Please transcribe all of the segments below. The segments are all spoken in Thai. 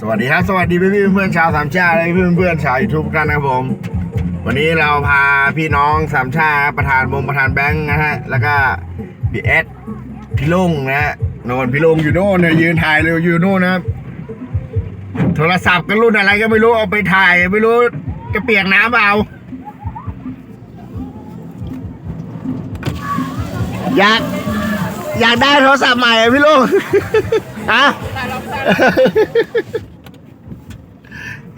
สวัสดีครับ สวัสดีพี่เพื่อนชาวสามชาติและพี่เพื่อนชาวยูทูบกันนะครับผม วันนี้เราพาพี่น้องสามชาประธานวงประธานแบงค์นะฮะ แล้วก็พี่เอสพี่ลุงนะฮะโนนพี่ลุงอยู่โน่นเนี่ยยืนถ่ายเลยอยู่โน่นนะครับโทรศัพท์กันรุ่นอะไรก็ไม่รู้เอาไปถ่ายไม่รู้จะเปียกน้ำเปล่าอยากอยากได้โทรศัพท์ใหม่พี่ลุง ฮะ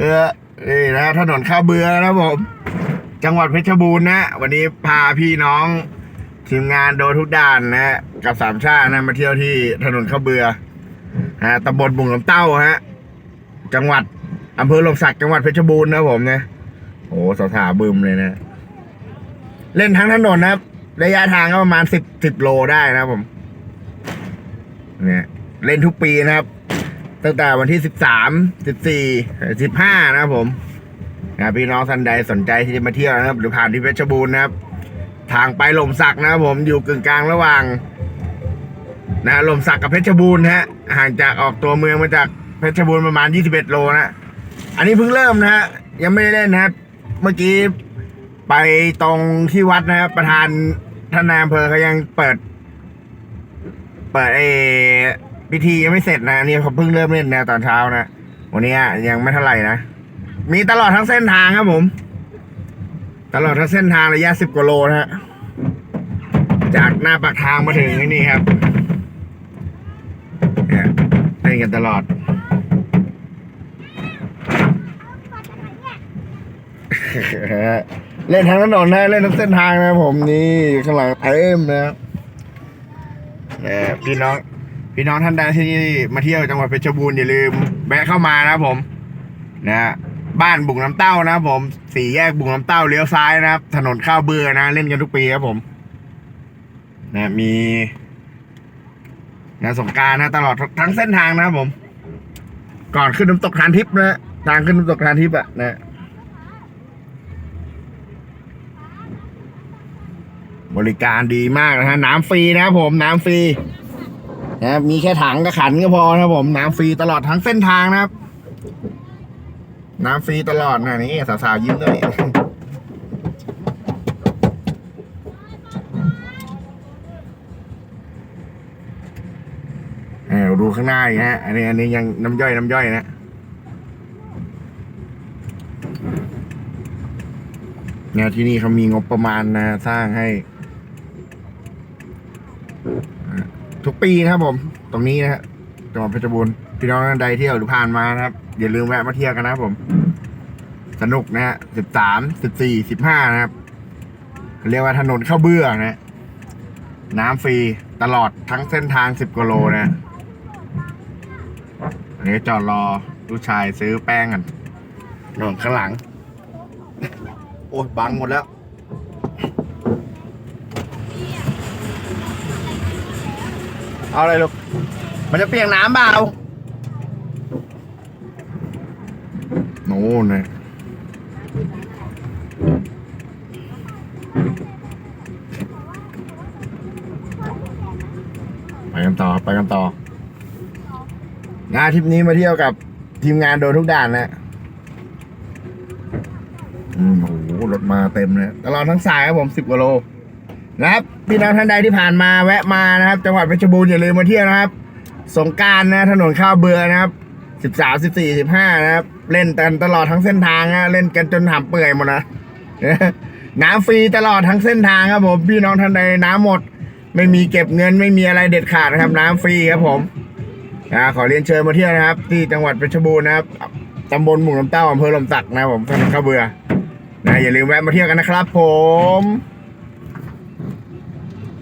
เออนี่นะถนนข้าวเบือนะผม จังหวัดเพชรบูรณ์นะ วันนี้พาพี่น้องทีมงานโดนทุกด่านนะกับสามชาตินะมาเที่ยวที่ถนนข้าวเบือฮะตำบลบุงลำเต้าฮะ จังหวัดอำเภอหลมสักจังหวัดเพชรบูรณ์นะผมนะโอ้สาวๆบึมเลยนะ เล่นทั้งถนนนะระยะทางก็ประมาณสิบสิบโลได้นะผม เนี่ย เล่นทุกปีนะครับ ตั้งแต่วันที่สิบสามสิบสี่สิบห้านะครับผมนะพี่น้องท่านใดสนใจที่จะมาเที่ยวนะครับ หรือผ่านที่เพชรบูรณ์นะครับ ทางไปหล่มสักนะครับผมอยู่กึ่งกลางระหว่างนะหล่มสักกับเพชรบูรณ์ฮะห่างจากออกตัวเมืองมาจากเพชรบูรณ์ประมาณ 21 โลนะอันนี้เพิ่งเริ่มนะฮะยังไม่ได้เล่นนะครับ เมื่อกี้ไปตรงที่วัดนะครับประธานท่านนายอำเภอเขายังเปิด เปิดไอ พิธียังไม่เสร็จนะนี่เขาเพิ่งเริ่มเล่นนะตอนเช้านะวันนี้ยังไม่เท่าไหร่นะมีตลอดทั้งเส้นทางครับผม ตลอดทั้งเส้นทางระยะสิบกว่าโลนะฮะจากหน้าปากทางมาถึงที่นี่ครับเนี่ยเล่นกันตลอดเล่นทั้งถนนนะเล่นทั้งเส้นทางนะผมนี่ข้างหลังเต็มนะเนี่ยพี่น้อง พี่น้องท่านใดที่มาเที่ยวจังหวัดเพชรบูรณ์อย่าลืมแวะเข้ามานะครับผมนะฮะบ้านบุงน้ำเต้านะครับผมสี่แยกบุงน้ำเต้าเลี้ยวซ้ายนะครับ ถนนข้าวเบื่อนะ เล่นกันทุกปีครับผมนะมีนะสงการนะตลอดทั้งเส้นทางนะครับผม ก่อนขึ้นน้ำตกทานทิพย์นะทางขึ้นน้ำตกทานทิพย์อะนะบริการดีมากนะฮะน้ำฟรีนะครับผมน้ำฟรี นะครับมีแค่ถังกับขันก็พอนะครับผมน้ำฟรีตลอดทั้งเส้นทางนะครับ น้ำฟรีตลอดนะนี่สาวๆยิ้มด้วยเออดูข้างหน้าอีกฮะ อันนี้อันนี้ยังน้ำย่อยน้ำย่อยนะเนี่ยที่นี่เขามีงบประมาณนะสร้างให้ ทุกปีนะครับผม ตรงนี้นะฮะจังหวัดเพชรบูรณ์พี่น้องท่านใดเที่ยวหรือผ่านมานะครับ อย่าลืมแวะมาเที่ยวกันนะครับผม สนุกนะฮะสิบสามสิบสี่สิบห้านะครับเรียกว่าถนนข้าวเบื่อนะ น้ำฟรีตลอดทั้งเส้นทางสิบกิโลนะอันนี้จอดรอลูกชายซื้อแป้งกันนอนข้างหลัง โอ้ยบังหมดแล้ว เอาอะไรลูก มันจะเปียกน้ำเปล่าโน่นเลยไปกันต่อไปกันต่องานทริปนี้มาเที่ยวกับทีมงานโดนทุกด่านนะอืมโอ้โหรถมาเต็มเลยตลอดทั้งสายครับผมสิบกว่าโล นะครับพี่น้องท่านใดที่ผ่านมาแวะมานะครับ จังหวัดเพชรบูรณ์อย่าลืมมาเที่ยวนะครับ สงการนะถนนข้าวเบือนะครับสิบสามสิบสี่สิบห้านะครับ เล่นกันตลอดทั้งเส้นทางนะเล่นกันจนหำเปื่อยหมดนะน้ำฟรีตลอดทั้งเส้นทางครับผมพี่น้องท่านใดน้ำหมด ไม่มีเก็บเงินไม่มีอะไรเด็ดขาดนะครับ น้ำฟรีครับผมนะขอเรียนเชิญมาเที่ยวนะครับ ที่จังหวัดเพชรบูรณ์นะครับตำบลหมู่ลำเต้าอำเภอลมสักนะผมถนนข้าวเบือนะอย่าลืมแวะมาเที่ยวกันนะครับผม